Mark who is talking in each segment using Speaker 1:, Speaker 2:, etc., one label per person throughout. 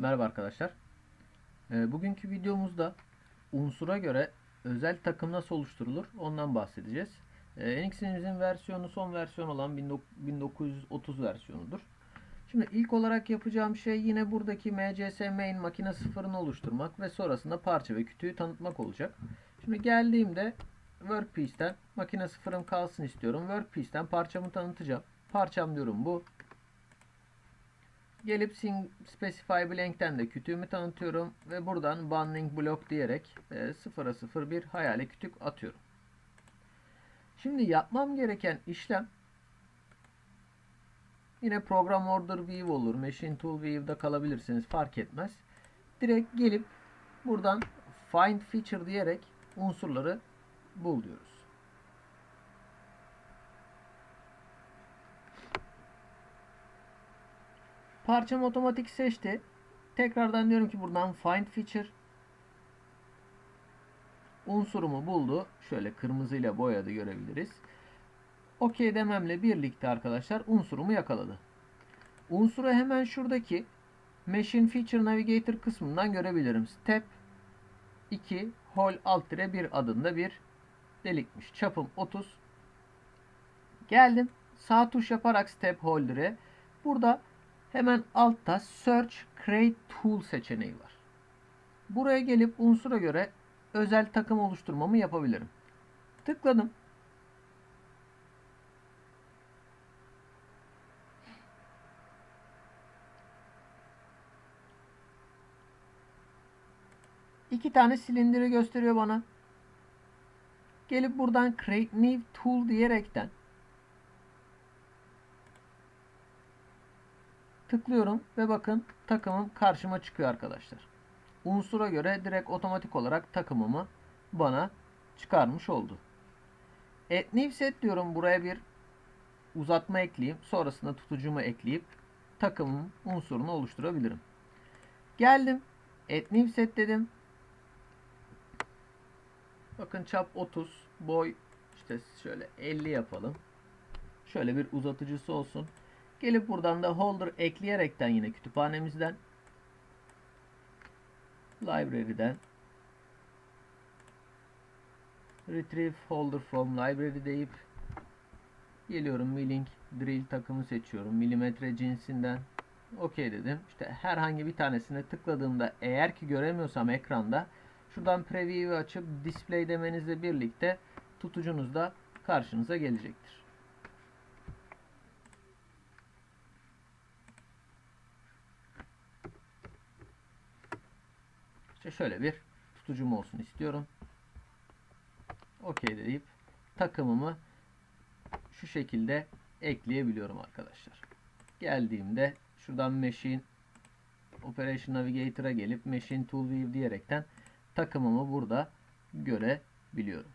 Speaker 1: Merhaba arkadaşlar. Ee, bugünkü videomuzda unsura göre özel takım nasıl oluşturulur ondan bahsedeceğiz. Ee, NX'imizin versiyonu son versiyon olan 1930 versiyonudur. Şimdi ilk olarak yapacağım şey yine buradaki MCS main makine sıfırını oluşturmak ve sonrasında parça ve kütüğü tanıtmak olacak. Şimdi geldiğimde Workpiece'ten makine sıfırım kalsın istiyorum. Workpiece'ten parçamı tanıtacağım. Parçam diyorum bu. Gelip specify blank'ten de kütüğümü tanıtıyorum ve buradan bundling block diyerek e, 0'a 0 bir hayali kütük atıyorum. Şimdi yapmam gereken işlem yine program order view olur, machine tool view'da kalabilirsiniz fark etmez. Direkt gelip buradan find feature diyerek unsurları bul diyoruz. Parçam otomatik seçti. Tekrardan diyorum ki buradan find feature unsurumu buldu. Şöyle kırmızıyla boyadı görebiliriz. OK dememle birlikte arkadaşlar unsurumu yakaladı. Unsuru hemen şuradaki Machine Feature Navigator kısmından görebilirim. Step 2 hol alt 1 adında bir delikmiş. Çapım 30. Geldim. Sağ tuş yaparak step holder'e. Burada Hemen altta Search Create Tool seçeneği var. Buraya gelip unsura göre özel takım oluşturmamı yapabilirim. Tıkladım. İki tane silindiri gösteriyor bana. Gelip buradan Create New Tool diyerekten Tıklıyorum ve bakın takımım karşıma çıkıyor arkadaşlar. Unsura göre direkt otomatik olarak takımımı bana çıkarmış oldu. Add new set diyorum buraya bir uzatma ekleyeyim. Sonrasında tutucumu ekleyip takımın unsurunu oluşturabilirim. Geldim. Add new set dedim. Bakın çap 30, boy işte şöyle 50 yapalım. Şöyle bir uzatıcısı olsun. Gelip buradan da holder ekleyerekten yine kütüphanemizden library'den retrieve holder from library deyip geliyorum milling drill takımı seçiyorum. Milimetre cinsinden OK dedim. İşte herhangi bir tanesine tıkladığımda eğer ki göremiyorsam ekranda şuradan preview'u açıp display demenizle birlikte tutucunuz da karşınıza gelecektir. İşte şöyle bir tutucum olsun istiyorum. OK deyip takımımı şu şekilde ekleyebiliyorum arkadaşlar. Geldiğimde şuradan Machine Operation Navigator'a gelip Machine Tool View diyerekten takımımı burada görebiliyorum.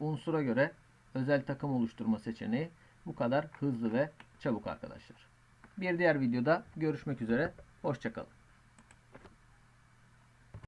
Speaker 1: Unsura göre özel takım oluşturma seçeneği bu kadar hızlı ve çabuk arkadaşlar. Bir diğer videoda görüşmek üzere. Hoşçakalın.